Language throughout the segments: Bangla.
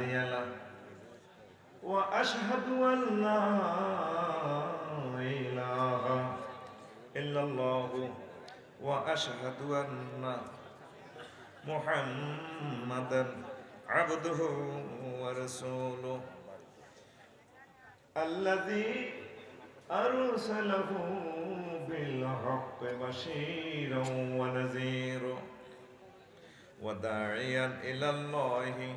هادي له وأشهد أن لا إله إلا الله وأشهد أن محمدا عبده ورسوله الذي أرسله بالحق بشيرا ونذيرا وداعيا إلى الله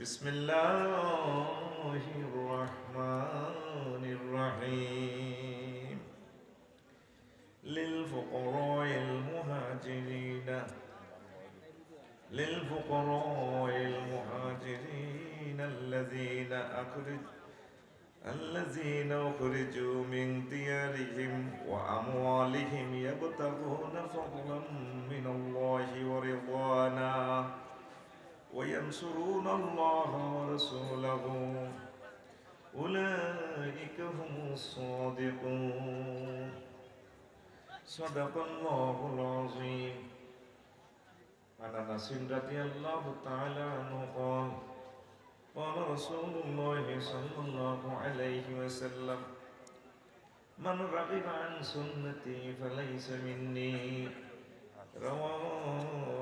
بسم الله الرحمن الرحيم. للفقراء المهاجرين للفقراء المهاجرين الذين أخرج الذين أخرجوا من ديارهم وأموالهم يبتغون فضلا من الله ورضوانا. وينصرون الله ورسوله. أولئك هم الصادقون. صدق الله العظيم. عن أنس رضي الله تعالى عنه قال قال رسول الله صلى الله عليه وسلم من رغب عن سنتي فليس مني. رواه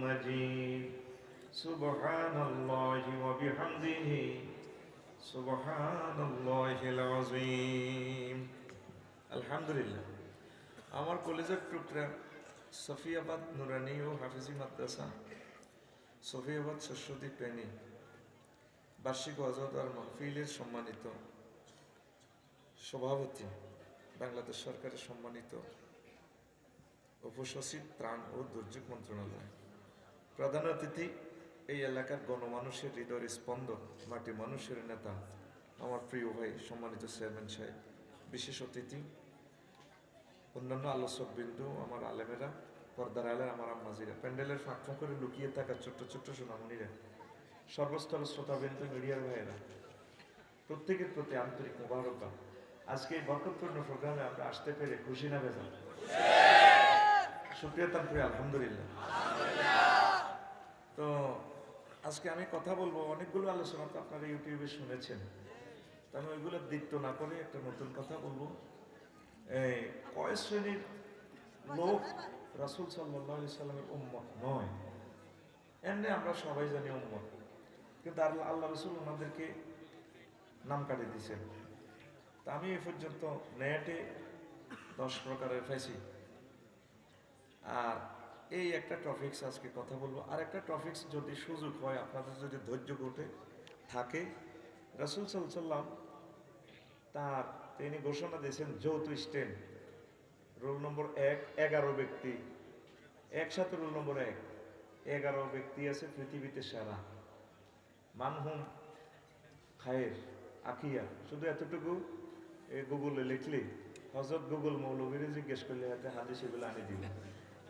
مجيد سبحان الله وبحمده سبحان الله العظيم الحمد لله আমার কলেজের টুকরা সফিয়াবাদ নুরানি ও হাফিজি মাদ্রাসা সফিয়াবাদ সরস্বতী প্রেমী বার্ষিক অজদ আর মাহফিলের সম্মানিত সভাপতি বাংলাদেশ সরকারের সম্মানিত উপসচিব ত্রাণ ও দুর্যোগ মন্ত্রণালয়। প্রধান অতিথি, এই এলাকার গণমানুষের হৃদয়ের স্পন্দন, মাটি মানুষের নেতা, আমার প্রিয় ভাই সম্মানিত চেয়ারম্যান সাহেব, বিশেষ অতিথি, অন্যান্য আলোচক বিন্দু আমার আলেমেরা, পর্দার আলের, আমার আম্মাজিরা। প্যান্ডেলের ফাঁক করে লুকিয়ে থাকা ছোট্ট ছোট্ট সোনামণিরা সর্বস্তরের শ্রোতাবিন্দু, মিডিয়ার ভাইয়েরা, প্রত্যেকের প্রতি আন্তরিক মোবারকবাদ। আজকে এই বরকতপূর্ণ প্রোগ্রামে আমরা আসতে পেরে খুশি না বেজান সুপ্রিয় তান্ত্রিক আলহামদুলিল্লাহ। তো আজকে আমি কথা বলব, অনেকগুলো আলোচনা তো আপনারা ইউটিউবে শুনেছেন। তো আমি ওইগুলোর দিত্য না করে একটা নতুন কথা বলব। এই কয় শ্রেণির লোক রাসুল সাল্লাহ সাল্লামের উম্মত নয়? এমনি আমরা সবাই জানি উম্মত। কিন্তু আল্লাহ আল্লাহ রসুল ওনাদেরকে নাম কাটিয়ে দিয়েছেন। তা আমি এ পর্যন্ত নেটে দশ প্রকারের পাইছি। আর এই একটা টপিক্স আজকে কথা বলব। আর একটা টপিক্স যদি সুযোগ হয়, আপনাদের যদি ধৈর্য ঘটে, থাকে, রাসুল সাল্লাম তার, তিনি ঘোষণা দিয়েছেন, যৌথ স্টেন রোল নম্বর এক, এগারো ব্যক্তি। একসাথে রোল নম্বর এক, এগারো ব্যক্তি আছে পৃথিবীতে সারা। মানহুম খায়ের, আখিয়া। শুধু এতটুকু গুগলে লিখলি হজরত গুগল মৌলবীরে জিজ্ঞেস করলে, হাতে হাদিস এগুলো আনি দিল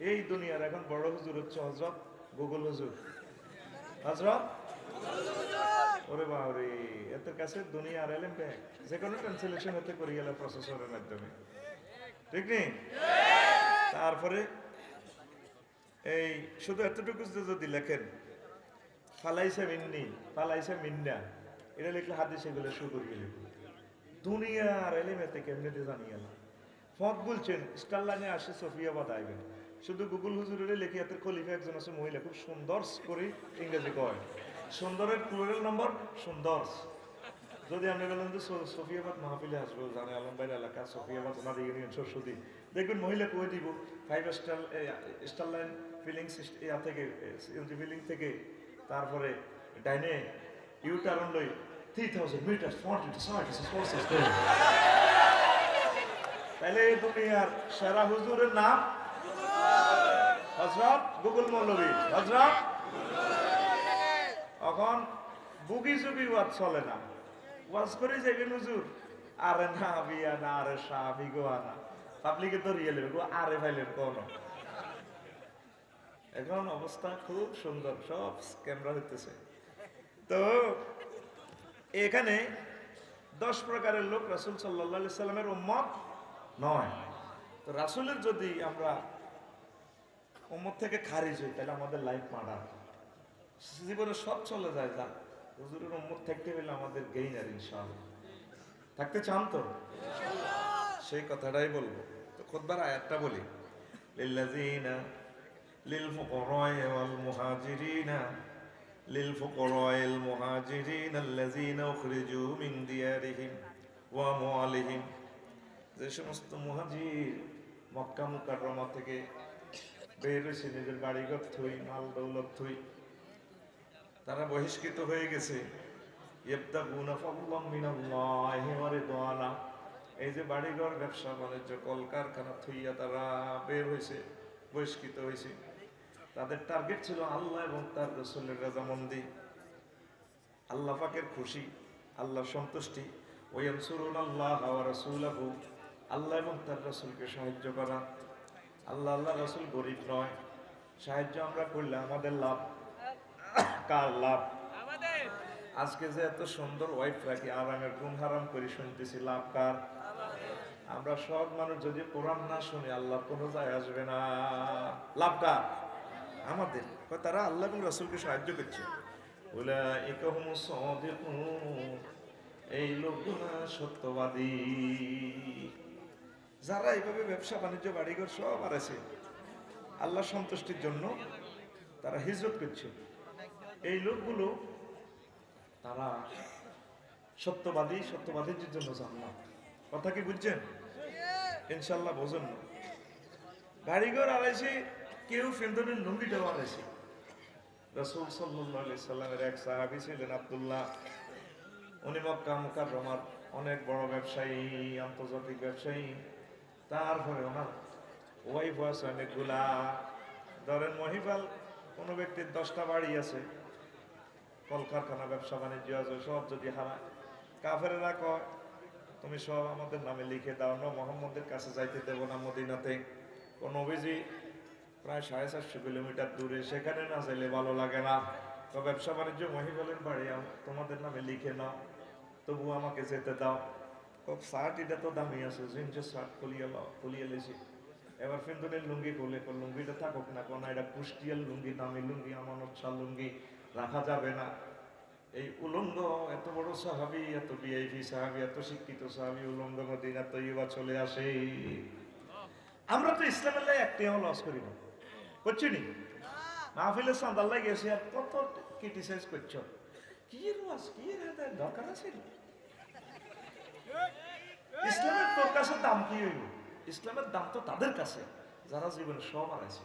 এই দুনিয়ার এখন বড় হুজুর হচ্ছে হজরত গুগল হুজুর। হজরত ওরে বাবরে, এত কাছে দুনিয়া আর এলেন ব্যাগ যে কোনো ট্রান্সলেশন এতে করে গেল প্রসেসরের মাধ্যমে। ঠিক নেই তারপরে এই শুধু এতটুকু যদি লেখেন, ফালাইসা মিন্নি, ফালাইসা মিন্না, এটা লিখলে হাদিস এগুলো শুরু করে গেলে। দুনিয়ার এলেমেতে কেমনিতে জানিয়ে না ফক বলছেন স্টারলাইনে আসে সফিয়াবাদ আইবেন। শুধু গুগল হুজুরের হাতের খলিফা একজন আছে, মহিলা। খুব সুন্দর করে ইংরেজি কয়। সুন্দরের প্লুরাল নম্বর সুন্দর। যদি আপনি বলেন যে সফিয়াবাদ মাহফিলে আসব, জানে আলমবাইর এলাকা, সফিয়াবাদ ওনাদের ইউনিয়ন সরস্বতী। দেখবেন মহিলা কয়ে দিব? Five star star line feelings ইয়া থেকে ফিলিং থেকে। তারপরে ডাইনে ইউ টার্ন লই থ্রি থাউজেন্ড মিটার ফর্টি তাহলে দুনিয়ার সেরা হুজুরের নাম হজরত গুগল মৌলবী, হজরত? এখন বুগি জুগি ওয়াজ চলে না। ওয়াজ করে হুজুর আরে না বিয়া না, আরে সাহাবি গো আনা। পাবলিকে তো আরে কোন। এখন অবস্থা খুব সুন্দর, সব ক্যামেরা হইতেছে। তো এখানে দশ প্রকারের লোক রাসুল সাল্লাহ সাল্লামের উম্মত নয়। তো রাসুলের যদি আমরা উম্মত থেকে খারিজ হই তাহলে আমাদের লাইফ মার্ডার জীবনে সব চলে যায় যা হুজুরের উম্মত থাকতে হলে আমাদের গেইন আর ইনশাআল্লাহ। থাকতে চান তো? সেই কথাটাই বলব। তো খোদবার আয়াতটা বলি। লিল্লাযিনা লিল ফুকরা'i ওয়াল মুহাজিরিনা লিল ফুকরা'il মুহাজিরিন আল্লাযিনা উখরিজু মিন দিয়ারিহিম ওয়া আমওয়ালিহিম। যে সমস্ত মুহাজির মক্কা মুকাররমা থেকে বের হয়েছে, নিজের বাড়িঘর থুই, মাল দৌলত থুই। তারা বহিষ্কৃত হয়ে গেছে। এই যে বাড়িঘর, ব্যবসা, বাণিজ্য, কলকারখানা থুইয়া তারা বের হয়েছে, বহিষ্কৃত হয়েছে। তাদের টার্গেট ছিল আল্লাহ এবং তার রসুলের রাজামন্দি। আল্লাহ পাকের খুশি, আল্লাহর সন্তুষ্টি। ওয়ানসুরুন আল্লাহ ওয়া রাসূলাহু। আল্লাহ এবং তার রসুলকে সাহায্য করা। আল্লাহ আল্লাহ রসুল গরিব নয়। সাহায্য আমরা করলে আমাদের লাভ। কার লাভ? আজকে যে এত সুন্দর ওয়াইফ রাখি আরামের ঘুম হারাম করে শুনতেছি লাভ কার? আমরা সব মানুষ যদি কোরআন না শুনি আল্লাহ কোনো যায় আসবে না। লাভ কার? আমাদের। তারা আল্লাহ এবং রাসূলকে সাহায্য করছে। এই লোকগুলো সত্যবাদী। যারা এইভাবে ব্যবসা বাণিজ্য, বাড়িঘর সব আছে আল্লাহ সন্তুষ্টির জন্য তারা হিজরত করছে। এই লোকগুলো তারা সত্যবাদী সত্যবাদীর জন্য জান্নাত। কথা কি বুঝছেন? ইনশাল্লাহ বোঝেন না। বাড়িঘর আড়াইছে কেউ ফেন্দনের লুঙ্গিটাও আড়াইছে রসুল সাল্লামের এক সাহাবি ছিলেন আব্দুল্লাহ। উনি মক্কা মুকার অনেক বড় ব্যবসায়ী, আন্তর্জাতিক ব্যবসায়ী। তারপরে ওনার ওয়াইফ আছে অনেকগুলা ধরেন মহিপাল কোনো ব্যক্তির দশটা বাড়ি আছে, কলকারখানা, ব্যবসা, বাণিজ্য আছে, সব যদি হারায়, কাফেরেরা কয়, তুমি সব আমাদের নামে লিখে দাও না, মোহাম্মদের কাছে যাইতে দেবো না মদিনাতে। কোন অভিজি প্রায় সাড়ে চারশো কিলোমিটার দূরে, সেখানে না চাইলে ভালো লাগে না। তো ব্যবসা, বাণিজ্য, মহিবলের বাড়ি তোমাদের নামে লিখে নাও তবু আমাকে যেতে দাও। শার্ট এটা তো দামি আছে, জিন্সের শার্ট খুলিয়ে লাও খুলিয়ে লেছি এবার ফিন্দনের লুঙ্গি খুলে লুঙ্গিটা থাকুক না কোন, এটা কুষ্টিয়ার লুঙ্গি, দামি লুঙ্গি আমানত শাল লুঙ্গি, রাখা যাবে না। এই উলঙ্গ, এত বড় সাহাবি, এত বিআইপি সাহাবি, এত শিক্ষিত সাহাবি, উলঙ্গ মদিনা তৈবা চলে আসে। আমরা তো ইসলামের লাই একটিও লস করি না। করছি নি? মাহফিলের সান্দাল্লাই গেছে আর কত ক্রিটিসাইজ করছ? কি এর কি এর দরকার আছে? ইসলামের তোর কাছে দাম কি হইব? ইসলামের দাম তো তাদের কাছে, যারা জীবনে সব আছে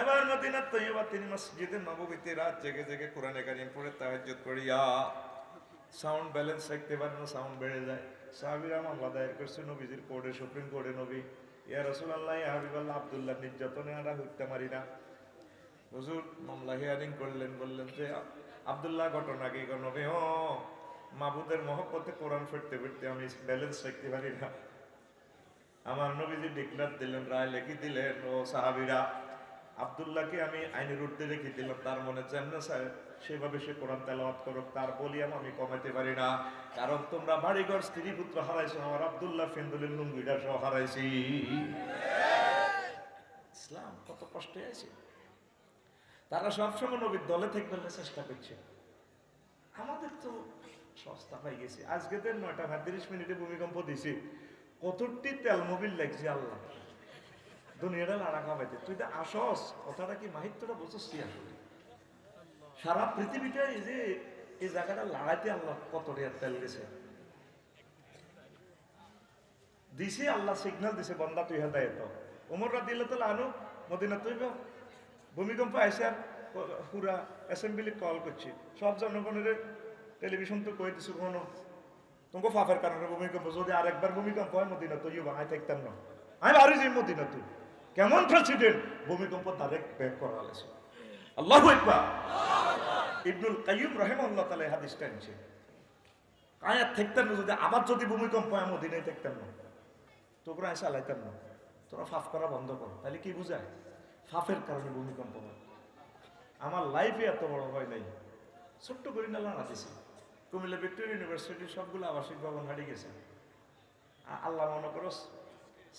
এবার মদিনার তৈবা তিনি মসজিদে নববীতে রাত জেগে জেগে কোরআনে কারিম পড়ে তাহাজ্জুদ করিয়া সাউন্ড ব্যালেন্স রাখতে পারে না সাউন্ড বেড়ে যায়। সাহাবিরা মামলা দায়ের করছে, নবীজির কোর্টে, সুপ্রিম কোর্টে নবী। ইয়া রাসূলুল্লাহ, ইয়া হাবিবাল্লাহ, আব্দুল্লাহ নির্যাতনে আমরা হত্যা মারি না। হুজুর, মামলা হিয়ারিং করলেন, বললেন যে আব্দুল্লাহ ঘটনা কি নবী ও মাবুদের মহব্বতে কোরআন ফিরতে ফিরতে আমি ব্যালেন্স রাখতে পারি না। আমার নবীজি ডিক্লার দিলেন, রায় লেখি দিলেন, ও সাহাবিরা, আব্দুল্লাহকে আমি আইনের উঠতে রেখে দিলাম, তার মনে যেমন স্যার, সেভাবে সে কোরআন তেলাওয়াত করুক, তার বলিয়াম আমি কমাতে পারি না। কারণ তোমরা বাড়িঘর স্ত্রী পুত্র হারাইছো, আমার আব্দুল্লাহ ফেন্দুলের লুঙ্গিটা সহ হারাইছি। ইসলাম কত কষ্টে আছে। তারা সবসময় নবীর দলে থাকবে চেষ্টা করছে। আমাদের তো সস্তা পাই গেছে। আজকে তো নয়টা তিরিশ মিনিটে ভূমিকম্প দিছে, কতটি তেল মোবিল লাগছে আল্লাহ। দুনিয়াটা লাড়া খাবাইতে তুই তো আসস, কথাটা কি মাহিত্যটা বুঝছি আসলে। সারা পৃথিবীতে এই যে, এই জায়গাটা লাড়াইতে আল্লাহ কত রেয়ার তেল গেছে দিছে আল্লাহ সিগন্যাল দিছে, বন্দা, তুই হেদায় তো উমররা দিলে তো লানু মদিনা তুই। ভূমিকম্প আইসে আর পুরা অ্যাসেম্বলি কল করছি। সব জনগণের টেলিভিশন তো কই দিছো কোনো? তোমাকে ফাফের কারণে ভূমিকম্প। যদি আরেকবার ভূমিকম্প হয় মদিনা তুই বাঙাই থাকতাম না। আমি বাড়ি যাই মদিনা তুই কেমন প্রেসিডেন্ট ভূমিকম্প ডাইরেক্ট ব্যাক করা হয়েছে আল্লাহ একবার ইবনুল কাইয়ুম রহেমাল্লাহ তালা হাদিসটা আনছে আয়াত থাকতেন না, যদি আবার যদি ভূমিকম্প হয়, মদিনায় থাকতেন না। তোমরা এসে আলাইতেন না। তোরা ফাফ করা বন্ধ করো। তাহলে কি বুঝায়? ফাফের কারণে ভূমিকম্প হয়। আমার লাইফে এত বড় ভয় নাই। ছোট্ট করে না দিছে কুমিল্লা ভিক্টোরিয়া ইউনিভার্সিটির সবগুলো আবাসিক ভবন হারিয়ে গেছে। আল্লাহ মনে করো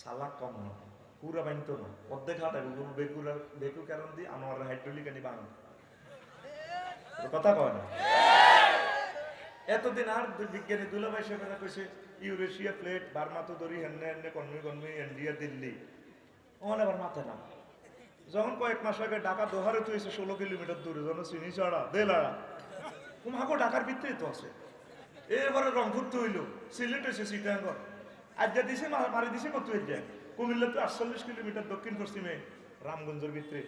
সালাক কম না, পুরা বাইন্ত না। অর্ধেক বেকুরা বেকু কারণ দিয়ে আমার হাইড্রোলিক আনি বাং কথা কয় না? এতদিন আর বিজ্ঞানী দুলাভাই সাহেবেরা কইছে, ইউরেশিয়া প্লেট, বার্মা তো দড়ি হেন্নে হেন্নে কনমি কনমি ইন্ডিয়া, দিল্লি। ওখানে আবার মাথায় না যখন কয়েক মাস আগে ঢাকা দোহারে তুইছে ষোলো কিলোমিটার দূরে, যখন চিনি চড়া দেলাড়া। তোমাকে ঢাকার ভিতরেই তো আছে। এবারে রংপুর তো হইল, সিলেট হয়েছে সিটাঙ্গর আজ্ঞা দিছে মারি দিছে কত যায়? কুমিল্লা তো আটচল্লিশ কিলোমিটার দক্ষিণ পশ্চিমে, রামগঞ্জের ভিতরে।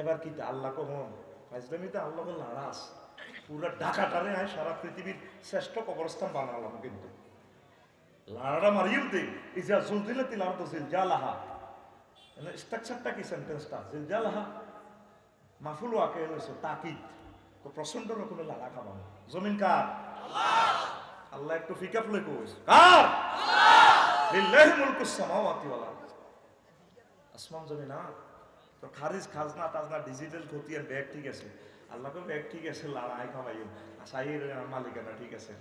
এবার কি তা আল্লাহ কমন ফাইজলামিতে আল্লাহ লাড়াস পুরা ঢাকাটারে আয়, সারা পৃথিবীর শ্রেষ্ঠ কবরস্থান বানালাম কিন্তু। লাড়া মারিয়েও দে। ইজা জুলদিলে তিলার তো জিলজালাহা স্ট্রাকচারটা কি সেন্টেন্সটা জিলজালাহা মাফুল ওয়াকে হয়েছে তাকিদ। তো প্রচণ্ড রকমের লাড়া খাবানো জমিন কার? আল্লাহ। একটু ফিকা ফুলে কইস কার? লিল্লাহি মুলকুস সামাওয়াতি ওয়াল আরদ। আসমান জমিন তো খারিজ খাজনা টাজনা ডিজিটাল খতিয়ান ব্যাগ ঠিক আছে। আল্লাহকে ব্যাগ ঠিক আছে লড়াই মালিকানা ঠিক আছে।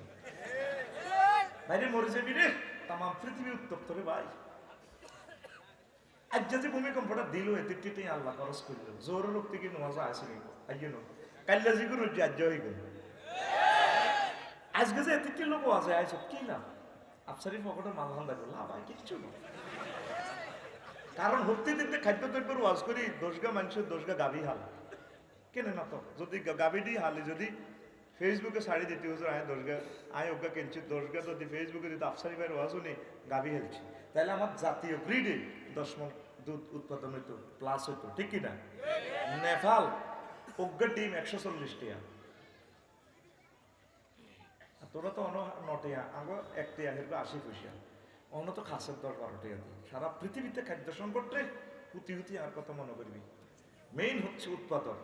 বাইরে মরে যাবি রে। তাম পৃথিবী উত্তপ্ত রে ভাই। আজ যে ভূমিকম্পটা দিল এতে আল্লাহ খরচ করল। জোরের লোক থেকে মজা আসেনি। আইয়ে নো। কাল্লা হচ্ছে আজ্য হয়ে গেল। আজকে যে এতে লোক আছে আইস কি না? আফসারি পকেটে মাল ধান্দা করল আবার কিচ্ছু না কারণ হতে দিতে খাদ্য দ্রব্যের ওয়াজ করি দোষগা মানুষের দোষগা গাভী হাল। কেনে না তো যদি গাভী দিয়ে হালে, যদি ফেসবুকে শাড়ি দিতে হুজুর আয় দোষগা আয় ওগা কিনছি দোষগা যদি ফেসবুকে যদি আফসারি ভাইয়ের ওয়াজ শুনি গাভী হেলছি তাহলে আমার জাতীয় গ্রিডে দশ মন দুধ উৎপাদন হইতো প্লাস হইতো, ঠিক কিনা নেপাল ওগা ডিম একশো চল্লিশ টিয়া তোরা তো অন নটিয়া আগে এক হেরবে আশি পয়সা অন্য তো খাসের দর বারো দিই সারা পৃথিবীতে খাদ্য সংকটে হুতি হুতি আর কথা মনে করবি মেইন হচ্ছে উৎপাদন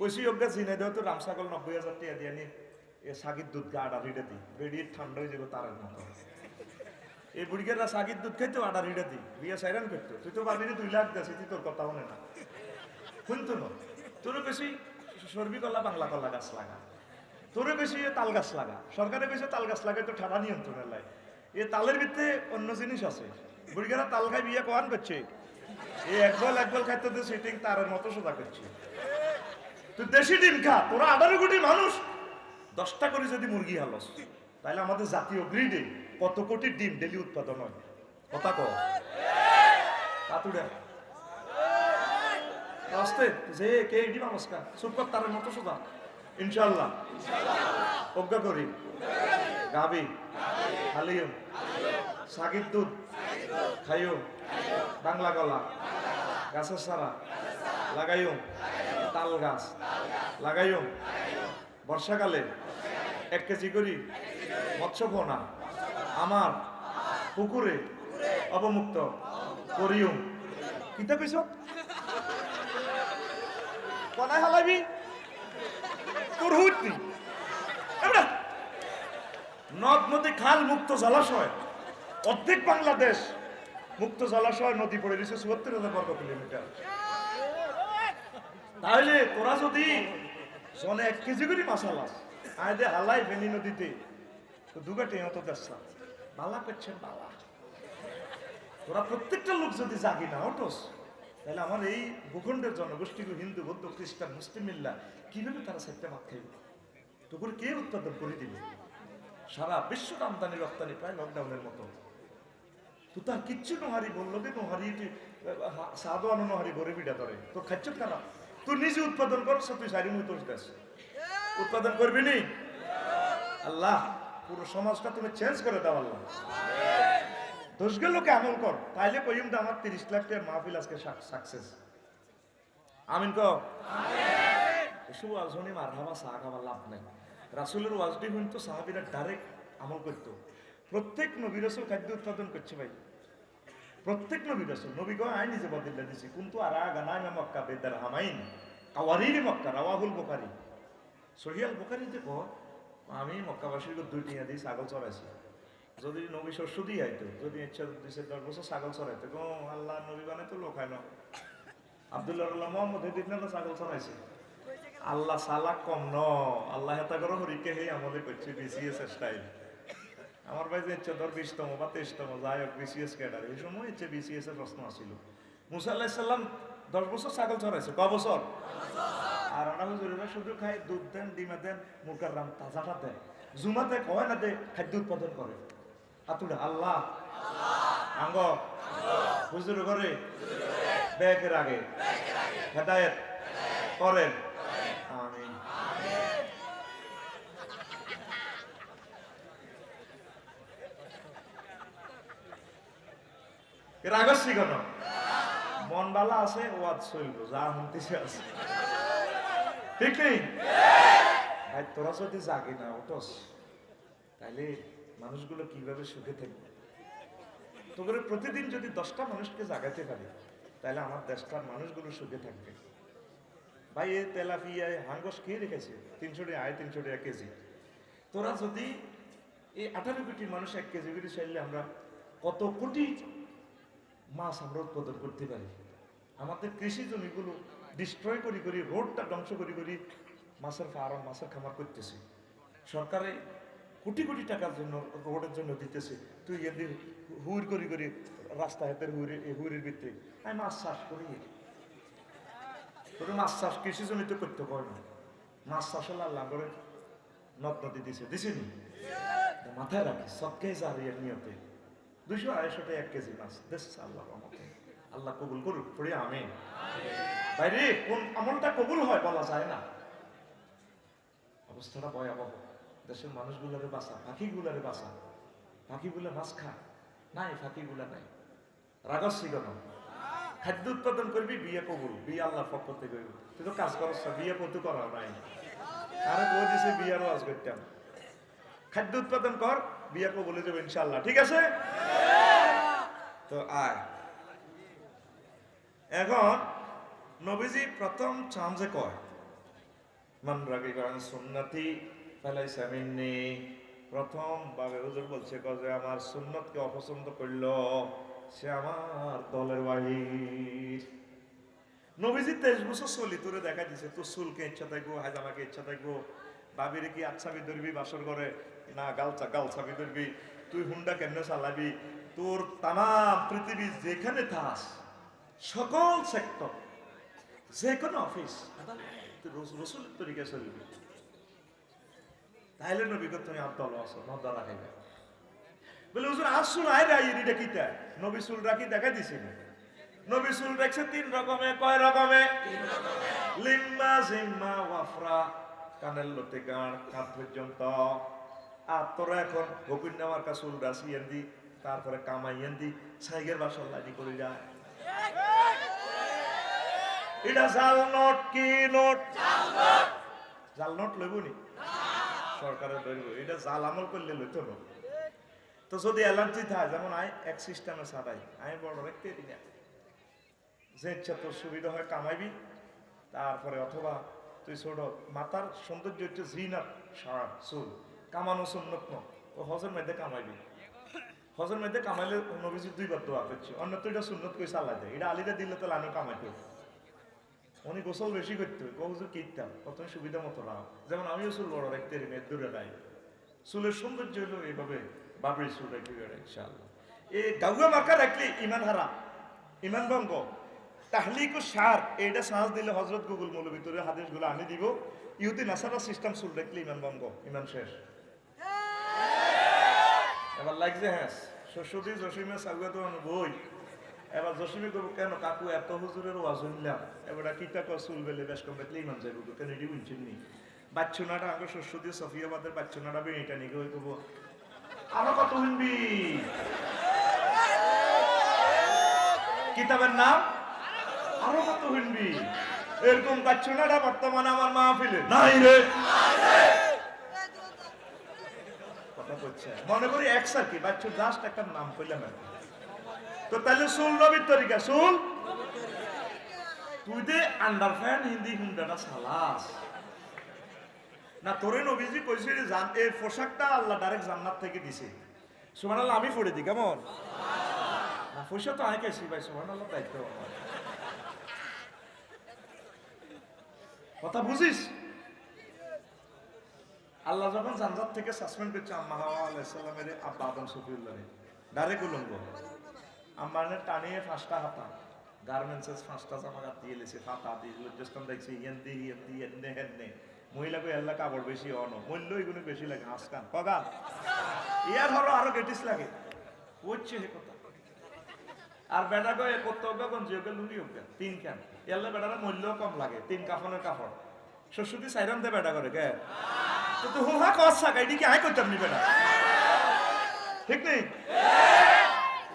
কইসি অজ্ঞা চিনে দেওয়া তো রামসাগল নব্বই হাজার টিয়া দিয়ে নি এ সাগির দুধ গা আডা রিডে দিই বেরিয়ে ঠান্ডা হয়ে যাবে তারের মতো এই বুড়িকেরা সাগির দুধ খাইতো আডা রিডে দিই বিয়ে সাইরান করতো তুই তো পারবি দুই লাখ দেছি তুই তোর কথা মনে না শুনতো না তোর বেশি সর্বি কলা, বাংলা কলা গাছ লাগা। তোরে বেশি এ তাল গাছ লাগা। সরকারে বেশি তাল গাছ লাগাই তো ঠাডা নিয়ন্ত্রণের লাই। এ তালের ভিতরে অন্য জিনিস আছে। বুড়িগারা তাল খাই বিয়ে কোয়ান করছে? এই একবল একবল খাইতে তো সিটিং তারের মতো সোজা করছে। তুই দেশি ডিম খা, তোরা আঠারো কোটি মানুষ, দশটা করে যদি মুরগি হালস তাহলে আমাদের জাতীয় গ্রিডে কত কোটি ডিম ডেলি উৎপাদন হয়? কথা কাতুড়া আসতে যে কে ডিম নমস্কার। সুপার তারের মতো সোজা। ইনশাল্লাহ অজ্ঞা করি। গাবি। হালিয়ম সাগির দুধ। খাইও। বাংলা গলা। গাছের সারা। লাগাইও। তাল গাছ। লাগাইও। বর্ষাকালে এক কেজি করি। মৎস্য পোনা আমার পুকুরে অবমুক্ত। করিও। কিতা কইছ? কোনায় হালাবি? তোর হুটনি নদ নদী খাল মুক্ত জলাশয়, অর্ধেক বাংলাদেশ মুক্ত জলাশয়, নদী পড়ে দিছে চুয়াত্তর হাজার বর্গ কিলোমিটার। তাহলে তোরা যদি জনে এক কেজি করে মাছ হালাস আয় দে হালাই ফেনি নদীতে, তো দুগাটে অত দেশা বালা করছেন বালা। তোরা প্রত্যেকটা লোক যদি জাগি না, অটোস। তাহলে আমার এই ভূখণ্ডের জনগোষ্ঠীকে হিন্দু, বৌদ্ধ, খ্রিস্টান, মুসলিম মিল্লা কীভাবে তারা সাইডটা ভাত খাইবে? তো করে কে উৎপাদন করে দিবে? সারা বিশ্ব আমদানি রপ্তানি প্রায় লকডাউনের মতো। তো তার কিচ্ছু নোহারি বলল যে নোহারি সাদো আনো নোহারি গরে বিড়া ধরে। তোর খাচ্ছ খারাপ। তুই নিজে উৎপাদন করছ তুই সারি মুই তোর উৎপাদন করবি নি? আল্লাহ, পুরো সমাজটা তুমি চেঞ্জ করে দাও, আল্লাহ। দোষগুলো লোকে আমল কর তাইলে কইম তো আমার তিরিশ লাখ টাকার মাহফিল আজকে সাকসেস আমিন ক এসব ওয়াজনি মার হাবা চা খাবার লাভ নাই। রাসুলের ওয়াজটি হইন তো সাহাবিরা ডাইরেক্ট আমল করতো। প্রত্যেক নবী রসুল খাদ্য উৎপাদন করছে ভাই। প্রত্যেক নবী রসুল নবী গো আই নিজে বদিল্লা দিছি। কিন্তু আর গানাই মক্কা বেদার হামাইন কাওয়ারির মক্কা রাওয়াহুল বুখারী। সহিয়াল বুখারীতে কো আমি মক্কাবাসীকে দুই টিয়া দিয়ে ছাগল চড়াইছি। যদি নবী শস্য দিয়ে আইতো, যদি ইচ্ছা দিছে দশ বছর ছাগল চড়াইতো গো আল্লাহ নবী বানাই তো লোক হয় না। আব্দুল্লাহ মোহাম্মদ হেদিক না ছাগল চড়াইছে? আল্লাহ সালাক কম ন, আল্লাহ হেতা করো, হরিকে হে আমলে করছে, বিসিএস স্টাইল আমার ভাই যে ইচ্ছে ধর বিশতম বা তেইশতম, যাই হোক, বিসিএস ক্যাডার। এই সময় ইচ্ছে বিসিএস এর প্রশ্ন আসছিল মুসা আল্লাহ সাল্লাম দশ বছর ছাগল চড়াইছে, ক বছর? আর ওরা হুজুরেরা শুধু খায় দুধ দেন, ডিমে দেন মুরকার রাম তাজাটা দেয় জুমাতে কয় না দে, খাদ্য উৎপাদন করে। আতুডা আল্লাহ। আঙ্গ। হুজুর ঘরে। ব্যাগের আগে। হেদায়েত করেন। আমিন। রাগসি কেন মন বালা আছে, ওয়াজ চলবো, যা শুনতেছে আছে। ঠিক নেই ভাই, তোরা যদি জাগে না, ওটস। তাহলে মানুষগুলো কীভাবে সুখে থাকবে? তোদের প্রতিদিন যদি দশটা মানুষকে জাগাতে পারি, তাহলে আমার দেশটার মানুষগুলো সুখে থাকবে। ভাই, এ তেলাপিয়া হাঙ্গস খেয়ে রেখেছে? তিনশো টাকা, আয় তিনশো টাকা কেজি। তোরা যদি এই আঠারো কোটি মানুষ এক কেজি করে চাইলে আমরা কত কোটি মাছ আমরা উৎপাদন করতে পারি? আমাদের কৃষি জমিগুলো ডিস্ট্রয় করি করি রোডটা ধ্বংস করি করি মাছের ফার্ম, মাছের খামার করতেছি। সরকারে কোটি কোটি টাকার জন্য রোডের জন্য দিতেছে। তুই এদি হুইর করি করি রাস্তা হাতের হুইর এই হুইরের ভিতরে। আমি মাছ চাষ করি। তোর মাছ চাষ কৃষি জমিতে করতে পারে না। মাছ চাষ হলে আল্লাহ করে নদ নদী দিছে। দিছে নি? মাথায় রাখি সবকে জারিয়ার নিয়তে। দুশো আড়াইশো টাকা এক কেজি মাছ দেশ আল্লাহ রহমতে। আল্লাহ কবুল করুক পড়ে আমি বাইরে কোন আমলটা কবুল হয় বলা যায় না। অবস্থাটা ভয়াবহ। দেশের মানুষগুলোরে বাঁচা পাখিগুলারে বাঁচা। পাখিগুলা মাছ খা। নাই পাখিগুলা নাই। রাগস্বী কেন? খাদ্য উৎপাদন করবি, বিয়ে কবুল বিয়ে আল্লাহর পক্ষ থেকে। তুই তো কাজ করছ বিয়ে কত করা নাই। আরে বই দিছে, বিয়ের ওয়াজ করতাম। খাদ্য উৎপাদন কর, বিয়ে কবুলে যাবে ইনশাল্লাহ ঠিক আছে? তো আয়। এখন নবীজি প্রথম চান্সে কয়? মান রাগি করেন সুন্নতি ফেলাই সামিননি প্রথম ভাবে হুজুর বলছে যে আমার সুন্নতকে অপছন্দ করল সে আমার দলের বাহির। নবীজি তেইশ বছর চলি তোরে দেখা দিছে, তোর চুলকে ইচ্ছা থাকব হাজামাকে ইচ্ছা থাকব, বাবিরে কি আচ্ছাবি ধরবি বাসর করে না গালচা গালছাবি ধরবি, তুই হুন্ডা কেন চালাবি? তোর তামাম পৃথিবী যেখানে থাস, সকল সেক্টর যে কোনো অফিস রসুলের তরিকা চলবি। তাইলে নবী তুমি আব্দুল আসো নদা রাখাইবে বলে, হুজুর আসুন আয় রাই রিডা কিটা নবী সুল রাখি দেখা দিছিল নবী সুল রাখছে তিন রকমে, কয় রকমে? লিম্মা, জিম্মা, ওয়াফরা, কানের লতে গান কান পর্যন্ত। আর তোরা এখন গোপিন নামার কা চুল রাশি এন্দি তারপরে কামাই এন্দি সাইগের বাসন লাগি করে যায় এটা জাল নোট, কি নোট। জাল নোট লইব নি? সরকারের ধরব এটা জাল আমল করলে লইতো না তো যদি অ্যালার্জি থাকে, যেমন আই, এক সিস্টেমে ছাড়াই আমি বড় রাখতে দিই না যে ইচ্ছা তোর সুবিধা হয় কামাইবি, তারপরে অথবা তুই ছোট মাথার সৌন্দর্য হচ্ছে জিনার সারা, চুল। কামানো সুন্নত ন ও হজের মধ্যে কামাইবি। হজর মধ্যে কামাইলে নবীজি দুইবার দোয়া করছে। অন্য তো এটা সুন্নত কইছে আল্লাহ দেয়। এটা আলিদা দিলে তো লানো কামাইতো উনি গোসল বেশি করতে কহুজুর কিনতাম প্রথমে সুবিধা মতো নাও যেমন আমিও চুল বড় রাখতে রি মেয়ের দূরে নাই। চুলের সৌন্দর্য হলো এইভাবে বাবরি চুল পারে ইনশাআল্লাহ। এই গাউয়া মার্কা রাখলে ইমান হারা ইমান ভঙ্গ। তাহলিকু সার এইটা সাহস দিলে হজরত গুগল মৌল ভিতরে হাদিসগুলো আনি দিব। ইহুদি নাসারা সিস্টেম চুল রাখলে ইমান ভঙ্গ, ইমান শেষ। এবার লাগছে হ্যাঁ শ্বশুরি জসিমে সাগুয়া তো বই এবার করব কেন কাকু, এত হুজুরের ওয়াজ শুনলাম এবার কিতা চুল বেলে বেশ কম রাখলে ইমান যাইব কেন এটি বুঝছেন নি? বাচ্চুনাটা আগে শস্য দিয়ে সফিয়াবাদের বাচ্চুনাটা নিয়ে ওই করব আরও কত শুনবি? কিতাবের নাম? আরও কত এরকম বাচ্চুনাটা বর্তমানে আমার মাহফিলে নাই রে। কথা বলছে মনে করি এক সার্কি বাচ্চু জাস্ট একটা নাম কইলাম আর কি। তো তাহলে সুল নবীর তরিকা সুল তুই দে আন্ডার ফ্যান হিন্দি হুন্ডাটা সালাস না, তোরে নবীজি কইছে জান এই পোশাকটা আল্লাহ ডাইরেক্ট জান্নাত থেকে দিছে। সুবহানাল্লাহ, আমি পড়ে দিই কেমন? না, পয়সা তো আমি কেছি ভাই আমার। কথা বুঝিস? আল্লাহ যখন জান্নাত থেকে সাসপেন্ড করছে, আম্মা হাওয়া আলাইসাল্লামের আব্বা আদম সফিউল্লাহ ডাইরেক্ট উলঙ্গ। আম্মানের টানিয়ে পাঁচটা হাতা। গার্মেন্টসের পাঁচটা জামা কাপ দিয়ে লেছে, ফাতা দিয়ে। লজ্জাস্তান দেখছে, ইয়েন দিয়ে ইয়েন দিয়ে এনে হেনে মহিলাকে এল্লা কাপড় বেশি অন। মূল্য এগুলো বেশি লাগে, হাসকান। কগা? ইয়ার ধরো আরও গেটিস লাগে। হচ্ছে হে কথা। আর বেটা গো কত গন জিওকে লুঙ্গি হোক তিন ক্যান মূল্য কম লাগে, তিন কাফনের কাপড় শ্বশুরটি সাইরান দে বেটা করে, কে? তো হুহা কস সাকা, এটি কি আয় করতাম নি বেটা? ঠিক নেই?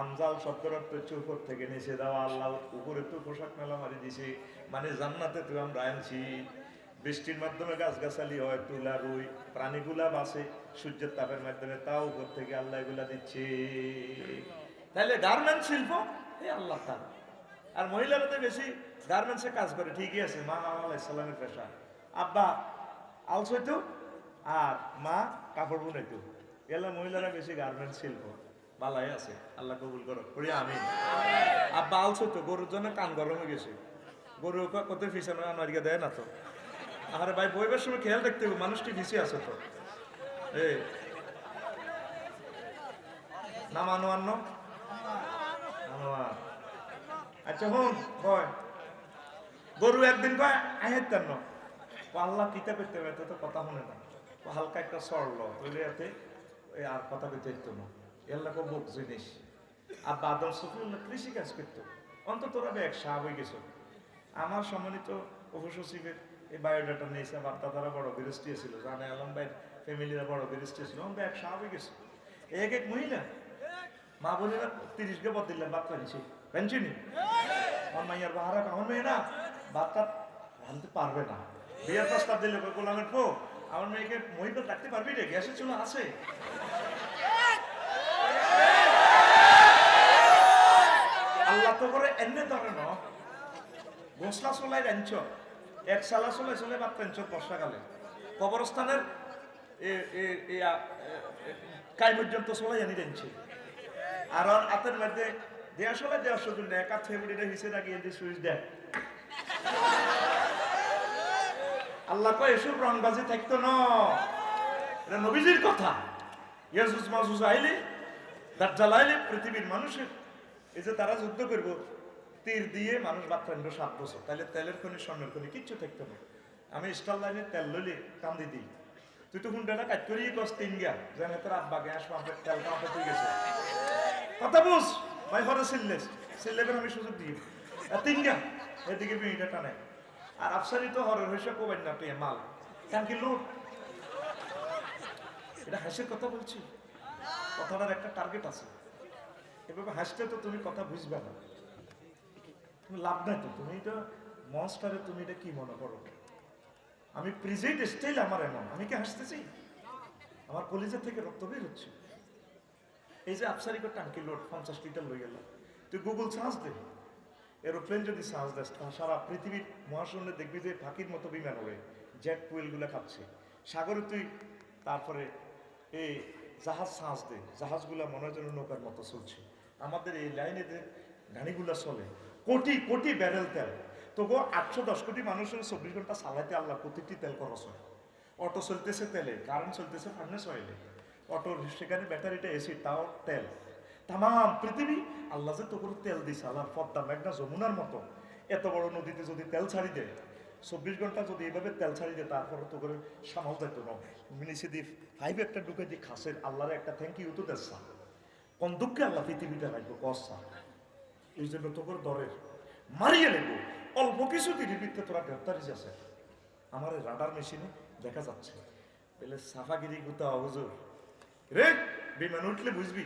আমজাল শব্দের অর্থ হচ্ছে উপর থেকে নিচে দেওয়া, আল্লাহ উপরে তো পোশাক মেলা মারি দিছে। মানে জান্নাতে তো আমরা আনছি। বৃষ্টির মাধ্যমে গাছ গাছগাছালি হয়, তুলা, রুই, প্রাণীগুলা বাসে সূর্যের তাপের মাধ্যমে তাও উপর থেকে আল্লাহ এগুলা দিচ্ছে। তাহলে গার্মেন্ট শিল্প এই আল্লাহ তার আর মহিলারা তো বেশি গার্মেন্টসে কাজ করে, ঠিকই আছে, মা আলাইসাল্লামের পেশা। আব্বা আলস আর মা কাপড় বুনাইতো। এলা মহিলারা বেশি গার্মেন্ট শিল্প। বালাই আছে, আল্লাহ কবুল করো। করি আমি আব্বা আলস হইতো গরুর জন্য কান গরম হয়ে গেছে। গরু কত ফিসানো আনারিকে দেয় না তো। আরে ভাই, বইবার সময় খেয়াল রাখতে হবে মানুষটি ভিসি আছে তো? এ। নাম আনো। আচ্ছা হুন, কয়। গরু একদিন কয় আহেতেন ন। আল্লাহ কিতা করতে হবে? তো কথা শুনে না। হালকা একটা সরল এতে আর কথা কইতে না। এল্লা কো বুক জিনিস। আর বাদম সফিউল্লাহ কৃষি কাজ করতো। অন্তত ওরা এক সাহ হয়ে গেছে। আমার সম্মানিত উপসচিবের এই বায়োডাটা নিয়েছে বার্তা তারা বড় বিরষ্টি ছিল, জানে আলম ভাই ফ্যামিলিরা বড় বিরষ্টি ছিল। আমরা এক সাহ হয়ে গেছে। এক এক মহিলা, মা বোনেরা তিরিশ গে বদিল্লাম বাদ পাইছি পেনশনি আমার মাইয়ার বাহারা আমার মেয়ে না। বাচ্চা রাঁধতে পারবে না। বিয়ের প্রস্তাব দিলে গোলামের পো আমার মেয়েকে মহিলা রাখতে পারবি রে? গ্যাসের চুলা আছে? আল্লাহ তো করে এনে ধরে ন? গোসলা চলাই রাঞ্চ এক সালা চলাই চলে বাদ পেঞ্চ বর্ষাকালে? কবরস্থানের কাই পর্যন্ত চলাই আনি রাঞ্চে আর হাতের মধ্যে দেয়া সলে দেওয়ার সুযোগ নেই একা ফেব্রিটা হিসেবে লাগিয়ে দিয়ে সুইচ দেয় আল্লাহ কয় এসব রংবাজি থাকতো না? এটা নবীজির কথা। ইয়াজুজ মাজুজ আইলে দাজ্জাল আইলে পৃথিবীর মানুষের এই যে তারা যুদ্ধ করব, তীর দিয়ে মানুষ বাচ্চা সাত বছর। তাহলে তেলের খনি, স্বর্ণের খনি, কিচ্ছু থাকতো না। আমি স্টার লাইনে তেল লইলে কান্দি দিই। তুই তো হুন্ডাটা কাজ করিয়ে কস তিন গিয়া যেন তোর আব্বা গ্যাস পাম্পের তেল পাম্পে তুই গেছে। কথা বুঝ? ভাই ঘরে সিললেস সিললেবেন আমি সুযোগ দিই। তিন গা। এদিকে বিড়িটা টানে। আর আফসারি তো হরের হয়েছে কোবেন না তুই মাল। কারণ কি লুট? এটা হাসির কথা বলছি। কথাটার একটা টার্গেট আছে। এভাবে হাসতে তো তুমি কথা বুঝবে না। তুমি লাভ নাই তো, তুমি এটা মনস্টারে তুমি এটা কি মনে করো? আমি প্রেজেন্ট স্টাইল আমার এমন, আমি কি হাসতেছি? আমার কলেজের থেকে রক্ত বের হচ্ছে। এই যে আফসারি করে টাঙ্কি লোড পঞ্চাশ লিটার লই গেল। তুই গুগল সার্চ দে। এরোপ্লেন যদি দেস তা সারা পৃথিবীর মহাশূন্যে দেখবি যে ফাঁকির মতো বিমান হবে জেট টুয়েলগুলো খাচ্ছে। সাগরে তুই তারপরে এই জাহাজ সাঁজ দে, জাহাজগুলো মনে হয় যেন নৌকার মতো চলছে। আমাদের এই লাইনে যে গাড়িগুলো চলে, কোটি কোটি ব্যারেল তেল। তবু আটশো দশ কোটি মানুষের চব্বিশ ঘণ্টা চালাইতে আল্লাহ প্রতিটি তেল খরচ হয়। অটো চলতেছে তেলে কারেন্ট চলতেছে ফার্নেস অয়েলে অটো সেখানে ব্যাটারিটা এসি তাও তেল। তাম পৃথিবী আল্লাহ যে তোর তেল দিছে, আল্লাহর পদ্মা মেঘনা যমুনার মতো। এত বড় নদীতে যদি তেল ছাড়ি দেয়, চব্বিশ ঘণ্টা যদি এইভাবে তেল ছাড়ি দেয়, তারপরে তো করে সামাল যাইতো না। দি ফাইভ একটা ঢুকে দি খাসের আল্লাহর একটা থ্যাংক ইউ তো দেশা কোন দুঃখে আল্লাহ পৃথিবীটা রাখব, কসা। এই জন্য তোর দরের। মারিয়ে নেব। অল্প কিছু দিনের ভিত্তে তোরা গ্রেপ্তারি আছে আমার রাডার মেশিনে দেখা যাচ্ছে। তাহলে সাফাগিরি গুতা, হুজুর। রে, বিমান উঠলে বুঝবি,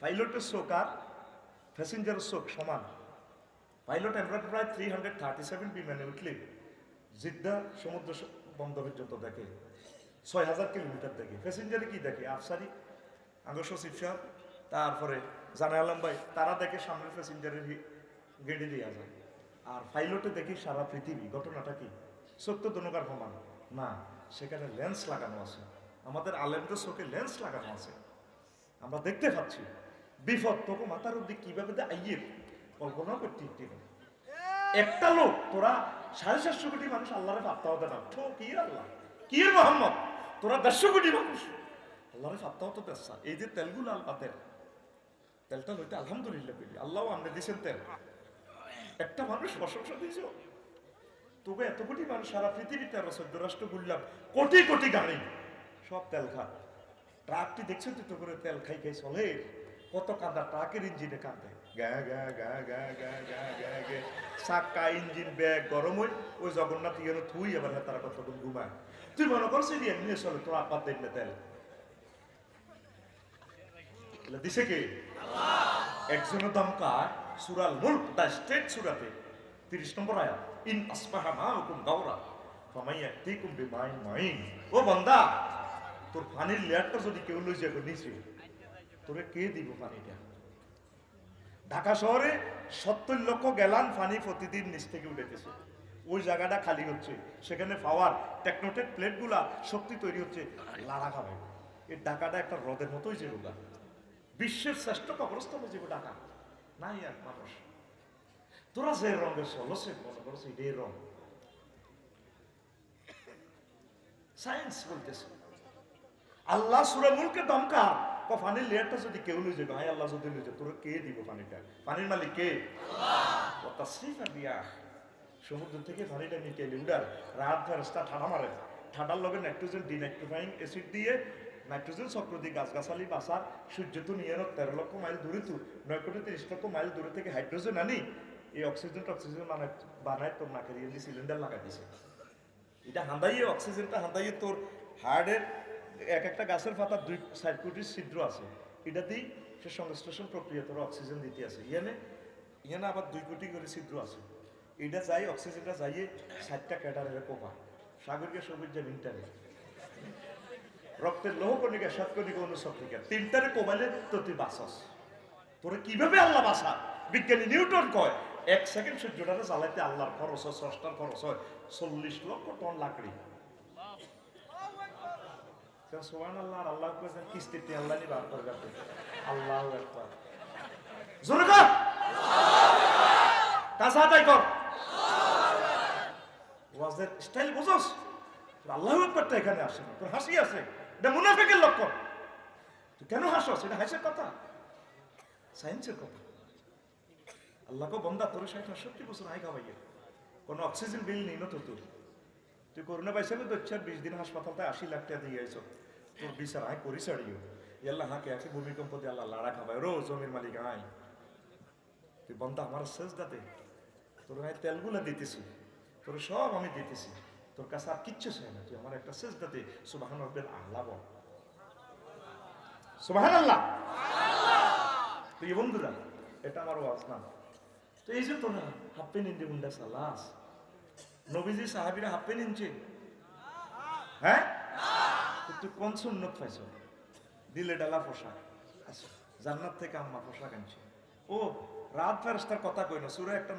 পাইলটের চোখ আর প্যাসেঞ্জারের চোখ সমান। পাইলট প্রায় থ্রি হান্ড্রেড থার্টি সেভেন বিমানে উঠলে জিদ্দা সমুদ্র বন্দরের যত দেখে। ছয় হাজার কিলোমিটার দেখে। প্যাসেঞ্জারে কি দেখে? আফসারি আগে সচিব তারপরে জানা আলম ভাই, তারা দেখে সামনের প্যাসেঞ্জারের গেড়ে দেওয়া যায়। আর পাইলটে দেখি সারা পৃথিবী, ঘটনাটা কি? সত্য দনকার প্রমাণ। না, সেখানে লেন্স লাগানো আছে। আমাদের আলেমদের চোখে লেন্স লাগানো আছে। আমরা দেখতে পাচ্ছি। বিপদ তোকে মাথার অব্দি কীভাবে দে আইয়ের কল্পনা করতে ইচ্ছে। একটা লোক, তোরা সাড়ে চারশো কোটি মানুষ আল্লাহরে ভাবতে হবে না। তো কি আল্লাহ? কি মোহাম্মদ? তোরা দেড়শো কোটি মানুষ। আল্লাহরে ভাবতে হতো দেশা এই যে তেলগুলো তেল তেলটা লইতে আলহামদুলিল্লাহ পেলি আল্লাহ আমরা দিয়েছেন তেল। একটা মানুষ প্রশংসা দিয়েছ। তবে এত কোটি মানুষ সারা পৃথিবীতে আমরা সদ্য রাষ্ট্র ঘুরলাম কোটি কোটি গাড়ি, সব তেল খা ট্রাকটি দেখছেন তো করে তেল খাই খাই চলে। কত কাঁদা, ট্রাকের ইঞ্জিনে কাঁদে। গা গা গা গা গা গা গা, গে। চাক্কা ইঞ্জিন, ব্যাগ গরম ওই জগন্নাথ ইয়ে থুই এবার তারা কতক্ষণ ঘুমায়। তুই মনে করছিস এমনি চলে, তোর আপাত দেখবে তেল। দিছে কে? একজন দমকা সুরাল মুল্ক দা স্টেট সুরাতে। তিরিশ নম্বর আয়া ইন আসবাহা মা হুকুম গাওরা ফামাইয়া তিকুম বিমাইন মাইন। ও বান্দা, তোর পানির লেয়ারটা যদি কেউ লই যাবে নিচে। তোরে কে দিব পানিটা? ঢাকা শহরে সত্তর লক্ষ গ্যালান পানি প্রতিদিন নিচ থেকে উঠেতেছে ওই জায়গাটা খালি হচ্ছে। সেখানে পাওয়ার টেকনোটেক প্লেটগুলা শক্তি তৈরি হচ্ছে, লাড়া খাবে। এই ঢাকাটা একটা হ্রদের মতোই যেগুলা বিশ্বের শ্রেষ্ঠ কবরস্থানে যেগুলো ঢাকা নাই আর মানুষ। তোরা যে রঙের চলছে মনে করছে এটাই রং সায়েন্স বলতেছে। আল্লাহ সুরে মুলকে দমকা ও পানির লেয়ারটা যদি কেউ লই যাবে হাই আল্লাহ যদি লই যাবে তোর কে দিব পানিটা পানির মালিক কে? সমুদ্র থেকে পানিটা নিয়ে এলি উড়ার রাত ফেরস্তা ঠাডা মারে। ঠাডার লগে নাইট্রোজেন ডিনাইট্রোফাইং অ্যাসিড দিয়ে নাইট্রোজেন চক্র দিয়ে গাছগাছালি বাসার সূর্য তো নিয়ে তেরো লক্ষ মাইল দূরে তো নয় কোটি তিরিশ লক্ষ মাইল দূরে থেকে হাইড্রোজেন আনি এই অক্সিজেন অক্সিজেন বানায় বানায় তোর নাকের ইয়ে সিলিন্ডার লাগাই দিছে। এটা হাঁদাইয়ে অক্সিজেনটা হাঁদাইয়ে তোর হার্টের এক একটা গাছের পাতা দুই চার কোটির ছিদ্র আছে। এটাতেই সে সংশ্লেষণ প্রক্রিয়া তোর অক্সিজেন দিতে আছে। ইয়ানে ইয়ানে আবার দুই কোটি করে ছিদ্র আছে। এটা যাই, অক্সিজেনটা যাইয়ে ষাটটা ক্যাটারের কোপা। সাগরকে সবুজ যে মিন্টারে রক্তের লৌহ কণিকা সাত কণিকা অনুসক্রিকা তিনটারে কোবাইলে তো তুই বাঁচস। তোরে কীভাবে আল্লাহ বাসা বিজ্ঞানী নিউটন কয়, এক সেকেন্ড সূর্যটারে জ্বালাইতে আল্লাহর খরচ হয় ষষ্ঠার খরচ হয়, চল্লিশ লক্ষ টন লাকড়ি। সোহান আল্লাহ আল্লাহ কয়েছেন কিস্তিতে আল্লাহ নি বার করে আল্লাহ একবার জোরে কর। কাছে আদায় কর। ওয়াজের স্টাইল বুঝোস? আল্লাহ একবারটা এখানে আসে না, তোর হাসি আছে এটা মুনাফেকের লক্ষণ তুই কেন হাসস এটা হাসির কথা। সায়েন্সের কথা। আল্লাহকে বন্দা, তোর ষাট আটষট্টি বছর আয় খাওয়াইয়ে কোনো অক্সিজেন বিল নেই না তোর তুই করোনা পাইছে না তো চার বিশ দিন হাসপাতালতে আশি লাখ টাকা দিয়ে আইছ। তোর বিচার আয় করি ছাড়িও ইয়াল্লা হাঁকে আছে, ভূমিকম্প দিয়ে আল্লাহ লাড়া খাবায় রো, জমির মালিক, আয়। তুই বন্দা, আমার শেষ দাতে তোর আয় তেলগুলা দিতেছি। তোর সব আমি দিতেছি। তোর কাছে আর কিচ্ছু চাই না তুই আমার একটা দাতে সুবাহান রব্বেল আল্লাহ বল। সুবাহান আল্লাহ বন্ধুরা এটা আমার ওয়াজ না। তো এই যে সালাস নবীজি সাহাবিরা হাফ ইঞ্চি হ্যাঁ? তুই কোন সুন্নত পাইছ? দিলে ডালা পোশাক। আচ্ছা, জান্নাত থেকে আম্মা পোশাক আনছে। ও রাত ফেরস্তার কথা কই না সুরে একটা